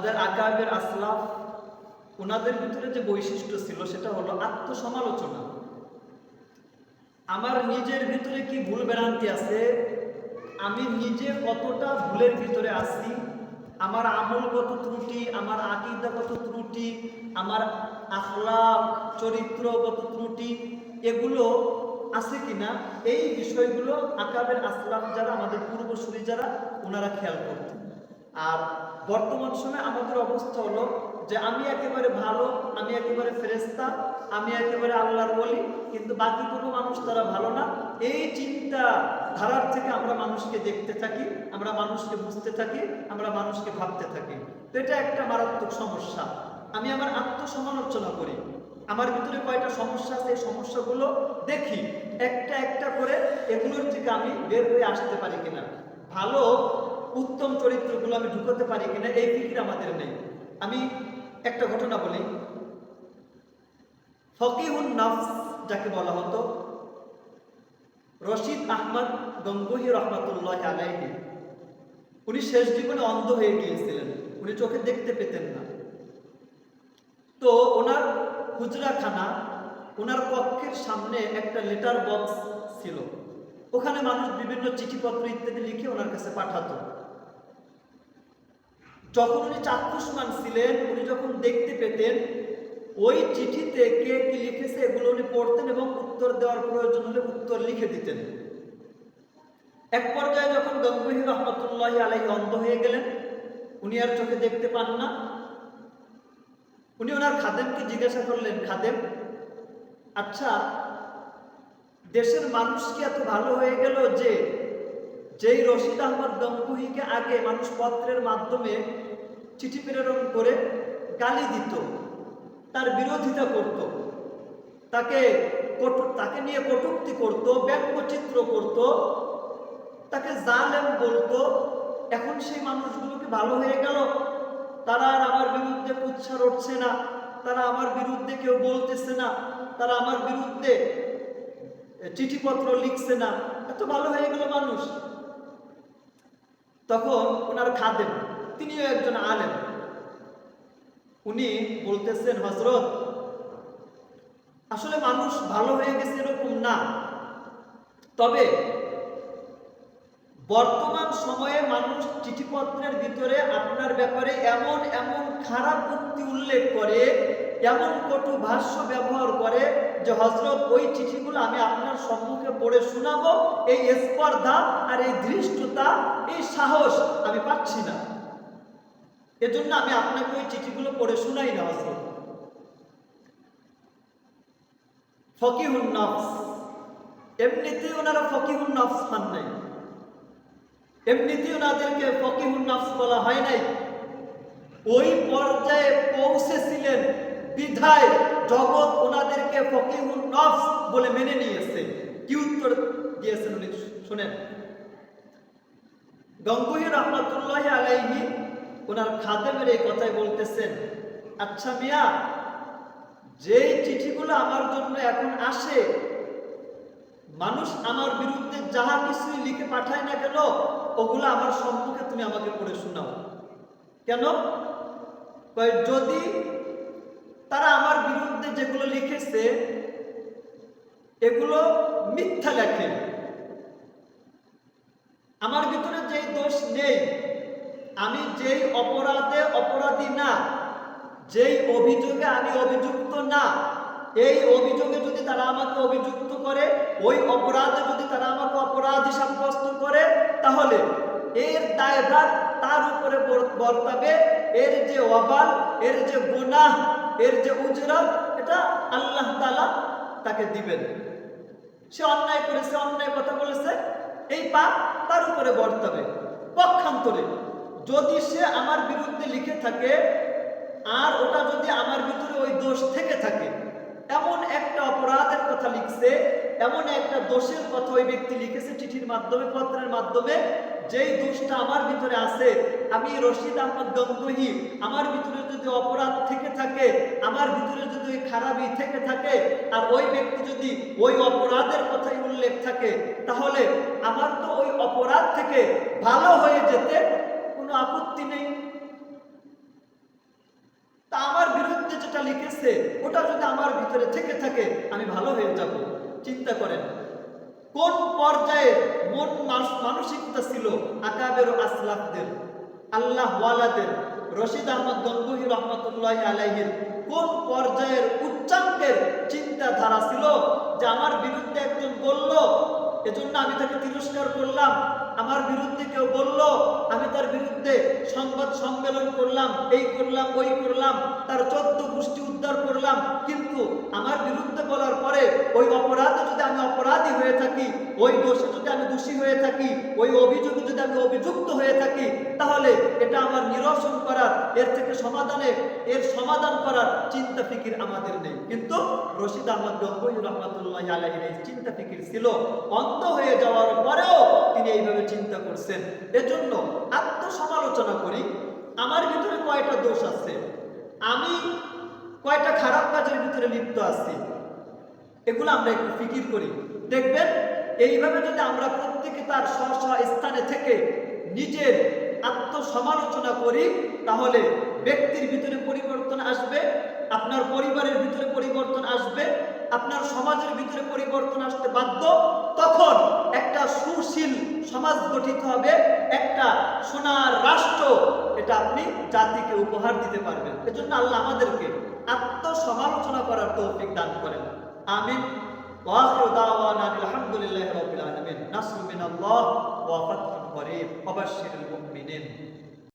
আমাদের আকাবের আসলাফ ওনাদের ভিতরে যে বৈশিষ্ট্য ছিল, সেটা হলো আত্মসমালোচনা। আমার নিজের ভিতরে কি ভুল ভ্রান্তি আছে? আমি নিজে কতটা ভুলের ভিতরে আছি? আমার আমলগত ত্রুটি, আমার আকিদাগত ত্রুটি, আমার আখলাক, চরিত্রগত ত্রুটি, এগুলো আছে কিনা? এই বিষয়গুলো আকাবের আসলাম যারা, আমাদের পূর্বসূরি যারা ওনারা খেয়াল করতেন। আর বর্তমান সময়ে আমাদের অবস্থা হলো যে আমি একেবারে ভালো, আমি একেবারে ফেরেস্তা আমি একেবারে আল্লাহর বলি কিন্তু বাকি কোনো মানুষ তারা ভালো না। এই চিন্তা ধারার থেকে আমরা মানুষকে দেখতে থাকি, আমরা মানুষকে বুঝতে থাকি, আমরা মানুষকে ভাবতে থাকি। তো এটা একটা মারাত্মক সমস্যা। আমি আমার আত্মসমালোচনা করি। আমার ভিতরে কয়টা সমস্যা আছে? এই সমস্যাগুলো দেখি। একটা একটা করে এগুলোর থেকে আমি বের হয়ে আসতে পারি কিনা। ভালো উত্তম চরিত্রগুলো আমি ঢুকাতে পারি কিনা, এই ফিকির আমাদের নেই। আমি একটা ঘটনা বলি। ফকিহুন নাফস যাকে বলা হতো, রশিদ আহমদ গঙ্গোহি রহমতুল্লাহ আলাইহি, উনি শেষ জীবনে অন্ধ হয়ে গিয়েছিলেন। উনি চোখে দেখতে পেতেন না। তো ওনার হুজরাখানা ওনার কক্ষের সামনে একটা লেটার বক্স ছিল। ওখানে মানুষ বিভিন্ন চিঠিপত্র ইত্যাদি লিখে ওনার কাছে পাঠাতো। যখন উনি চাক্ষুষমান ছিলেন উনি যখন দেখতে পেতেন, ওই চিঠিতে কে কি লিখেছে এগুলো উনি পড়তেন এবং উত্তর দেওয়ার প্রয়োজন হলে উত্তর লিখে দিতেন। এক পর্যায়ে যখন গঙ্গুহি রহমতুল্লাহ আলাই অন্ধ হয়ে গেলেন, উনি আর চোখে দেখতে পান না। উনি ওনার খাদেমকে জিজ্ঞাসা করলেন, খাদেম আচ্ছা দেশের মানুষ কি এত ভালো হয়ে গেল যে যেই রশিদ আহমদ গঙ্গুহিকে আগে মানুষ পত্রের মাধ্যমে চিঠি প্রেরণ করে গালি দিত, তার বিরোধিতা করত, তাকে তাকে নিয়ে কটুক্তি করত, ব্যঙ্গচিত্র করত, তাকে জালেম বলতো, এখন সেই মানুষগুলোকে ভালো হয়ে গেল? তারা আর আমার বিরুদ্ধে উচ্ছার উঠছে না, তারা আমার বিরুদ্ধে কেউ বলতেছে না, তারা আমার বিরুদ্ধে চিঠিপত্র লিখছে না, এত ভালো হয়ে গেল মানুষ। তখন ওনার খাদেম, তিনিও একজন আলেম। উনি বলতেছেন হজরত আসলে মানুষ ভালো হয়ে গেছে এরকম না। তবে বর্তমান সময়ে মানুষ চিঠিপত্রের ভিতরে আপনার ব্যাপারে এমন এমন খারাপ উক্তি উল্লেখ করে, এমন কটু ভাষ্য ব্যবহার করে যে হজরত ওই চিঠিগুলো আমি আপনার সম্মুখে পড়ে শোনাবো। এই স্পর্ধা আর এই ধৃষ্টতা সাহস আমি পাচ্ছি না। এজন্য আমি আপনাকে ওই চিঠিগুলো পড়ে শোনাই না হজরত ফকিহুন নফস। এমনিতেই ওনারা ফকিহুন নফস পান নাই। এমনিতেই ওনাদেরকে ফকিহুন নফস বলা হয় নাই। ওই পর্যায়ে পৌঁছেছিলেন বিধায় জগৎ ওনাদেরকে ফকিহুন নফস বলে মেনে নিয়েছে। কি উত্তর দিয়েছেন উনি? শুনেন। গঙ্গুহি রহমতুল্লাহ আলাইহি ওনার খাদেমের এই কথাই বলতেছেন আচ্ছা মিয়া, যেই চিঠিগুলো আমার জন্য এখন আসে, মানুষ আমার বিরুদ্ধে যাহা কিছুই লিখে পাঠায় না কেন, ওগুলো আমার সম্মুখে তুমি আমাকে পড়ে শোনাও। কেন? যদি তারা আমার বিরুদ্ধে যেগুলো লিখেছে, এগুলো মিথ্যা লেখে। আমার ভিতরে যেই দোষ নেই। আমি যেই অপরাধে অপরাধী না, যেই অভিযোগে আমি অভিযুক্ত না, এই অভিযোগে যদি তারা আমাকে অভিযুক্ত করে, ওই অপরাধে যদি তারা আমাকে অপরাধী সাব্যস্ত করে, তাহলে এর দায়ভার তার উপরে বর- বর্তাবে। এর যে অবাল, এর যে গুনাহ, এর যে উজরত, এটা আল্লাহ তালা তাকে দিবেন। সে অন্যায় করেছে, অন্যায় কথা বলেছে। এই পাপ তার উপরে বর্তাবে। পক্ষান্তরে, যদি সে আমার বিরুদ্ধে লিখে থাকে, আর ওটা যদি আমার ভিতরে ওই দোষ থেকে থাকে, এমন একটা অপরাধের কথা লিখছে এমন একটা দোষের কথা ওই ব্যক্তি লিখেছে চিঠির মাধ্যমে, পত্রের মাধ্যমে, যেই দোষটা আমার ভিতরে আছে। আমি রশিদ আহমদ গঙ্গহি, আমার ভিতরে যদি অপরাধ থেকে থাকে, আমার ভিতরে যদি ওই খারাপই থেকে থাকে, আর ওই ব্যক্তি যদি ওই অপরাধের কথাই উল্লেখ থাকে, তাহলে আমার তো ওই অপরাধ থেকে ভালো হয়ে যেতে কোনো আপত্তি নেই। তা আমার বিরুদ্ধে যেটা লিখেছে, ওটা যদি আমার ভিতরে থেকে থাকে, আমি ভালো হয়ে যাব। চিন্তা করেন। কোন পর্যায়ে মন মানসিকতা ছিল? আকাবের আসলাফদের, আল্লাহ ওয়ালাদের, রশিদ আহমদ গঙ্গুহি রহমতুল্লাহ আলাইহির। কোন পর্যায়ের উচ্চাঙ্গের চিন্তাধারা ছিল? যে আমার বিরুদ্ধে একজন বলল, এজন্য আমি তাকে তিরস্কার করলাম। আমার বিরুদ্ধে কেউ বলল, আমি তার বিরুদ্ধে সংবাদ সম্মেলন করলাম, এই করলাম, ওই করলাম, তার চোদ্দ গোষ্ঠী উদ্ধার করলাম। কিন্তু আমার বিরুদ্ধে বলার পরে ওই অপরাধে যদি আমি অপরাধী হয়ে থাকি, ওই দোষে যদি আমি দোষী হয়ে থাকি, ওই অভিযোগে যদি অভিযুক্ত হয়ে থাকি, তাহলে এটা আমার নিরসন করার, এর থেকে সমাধানে, এর সমাধান করার চিন্তা ফিকির আমাদের নেই। কিন্তু রশিদ আহমদ গঙ্গুই রহমতুল্লাহ আলাইহির এই চিন্তা ফিকির ছিল, অন্ধ হয়ে যাওয়ার পরেও তিনি এইভাবে চিন্তা করছেন। এজন্য আত্মসমালোচনা করি, আমার ভিতরে কয়টা দোষ আছে? আমি কয়টা খারাপ কাজের ভিতরে লিপ্ত আছি? এগুলো আমরা একটু ফিকির করি। দেখবেন এইভাবে যদি আমরা প্রত্যেকে তার স্ব স্থানে থেকে নিজের আত্মসমালোচনা করি, তাহলে ব্যক্তির ভিতরে পরিবর্তন আসবে, আপনার পরিবারের ভিতরে পরিবর্তন আসবে, আপনার সমাজের ভিতরে পরিবর্তন আসতে বাধ্য, তখন একটা সুশীল সমাজ গঠিত হবে, একটা সোনার রাষ্ট্র, এটা আপনি জাতিকে উপহার দিতে পারবেন। এজন্য আল্লাহ আমাদেরকে আত্মসমালোচনা করার তৌফিক দান করেন। আমিন। واخر دعوانا أن الحمد لله رب العالمين نصر من الله وفتح قريب وبشر المؤمنين